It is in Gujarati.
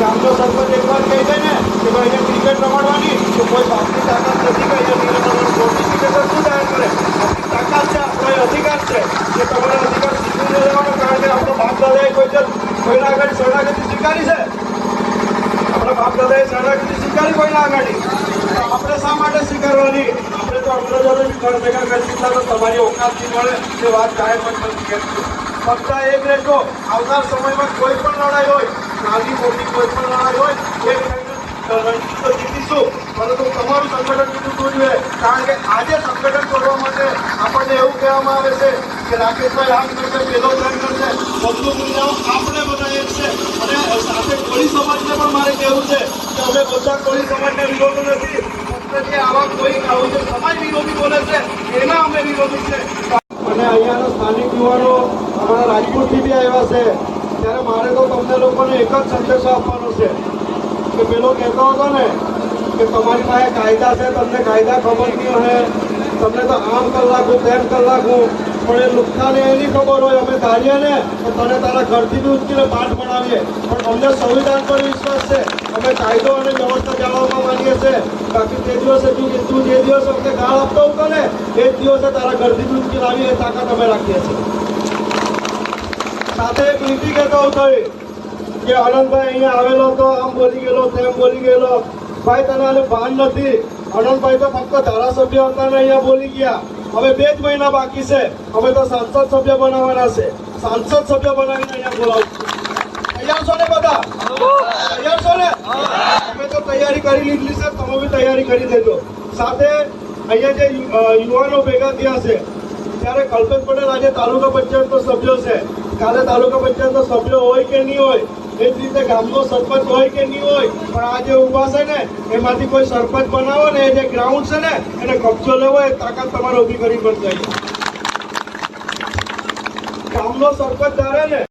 ગામનો સરપંચ એકવાર કહી છે ને કે ભાઈ અહીંયા ક્રિકેટ રમાડવાની, તો કોઈ બાપની તાકાત નથી કે અહીંયા નોટિફિકેશન શું જાહેર કરે? આપણી તાકાત છે આપણો અધિકાર છે. કે તમારો અધિકાર શીખવી લેવાનો કારણ કે આપણો બાપ દાદાએ કોઈ જ કોઈના આગળ શરણાગતિ સ્વીકારી છે? આપણા બાપ દાદાએ શરણાગતિ સ્વીકારી કોઈના આગળ? આપણે શા માટે સ્વીકારવાની? આપણે તો બી ઘર ભેગા કરી દીધા તો તમારી ઓકાત નહીં મળે તે વાત જાહેર પણ નથી ફક્ત એક રહેજો, આવનાર સમયમાં કોઈ પણ લડાઈ હોય નાની મોટી કોઈ પણ લડાઈ હોય, એ રણજીત તો જીતીશું. પરંતુ તમારું સંગઠન જીતવું જોઈએ. કારણ કે આજે સંગઠન કરવા માટે આપણને એવું કહેવામાં આવે છે કે રાકેશભાઈ આમ કરશે પેલો તેમ કરશે બધું મુદ્દાઓ આપણે બનાવીએ છે. અને સાથે કોળી સમાજને પણ મારે કહેવું છે કે બધા કોળી સમાજને વિરોધ નથી. ફક્ત જે આવા કોઈ આવું જે સમાજ વિરોધી બોલે છે, એના અમે વિરોધી છે. અને અહીંયાના સ્થાનિક યુવાનો અમારા રાજકોટથી બી આવ્યા છે. ત્યારે મારે તો તમને લોકોને એક જ સંદેશો આપવાનો છે કે પેલો કહેતો હતો ને કે તમારી પાસે કાયદા છે, તમને કાયદા ખબર નહીં હોય, તમને તો આમ કલાકું તેમ કલાકું પણ એ લુખ્ખાને એની ખબર હોય, અમે ધારીએ ને તો તને તારા ઘરથી બી ઉચકીને પાઠ ભણાવીએ. પણ અમને સંવિધાન પર વિશ્વાસ છે. અમે કાયદો અને વ્યવસ્થા જાળવવા માંગીએ છીએ. બાકી તે દિવસે તું તું જે દિવસે અમને ગાળ આપતો હતો ને, એ જ દિવસે તારા ઘરથી બી ઉચકીને આવીએ, એ તાકાત અમે રાખીએ છીએ. સાથે એક નીતિ કહેતો હતો કે આનંદભાઈ અહીંયા આવેલો તો આમ બોલી ગયેલો, તેમ બોલી ગયેલો. ભાઈ, તને ભાન નથી. આનંદભાઈ તો ફક્ત ધારાસભ્ય હતા અહીંયા બોલી ગયા. હવે બે જ મહિના બાકી છે. અમે તો સાંસદ સભ્ય બનાવવાના છે. સાંસદ સભ્ય બનાવીને અહીંયા બોલાવશું તૈયાર છો ને બધા? તૈયાર છો ને? અમે તો તૈયારી કરી લીધી છે. તમે બી તૈયારી કરી દેજો. સાથે અહીંયા જે યુવાનો ભેગા થયા છે, ત્યારે કલ્પેશ પટેલ આજે તાલુકા પંચાયતનો સભ્ય છે. કાલે તાલુકા પંચાયતનો સભ્ય હોય કે નહીં હોય, એ જ રીતે ગામનો સરપંચ હોય કે નહીં હોય, પણ આ જે ઊભા છે ને, એમાંથી કોઈ સરપંચ બનાવો ને, એ જે ગ્રાઉન્ડ છે ને, એને કબજો લેવો, એ તાકાત તમારે ઊભી કરવી પડશે. ગામનો સરપંચ ધારે ને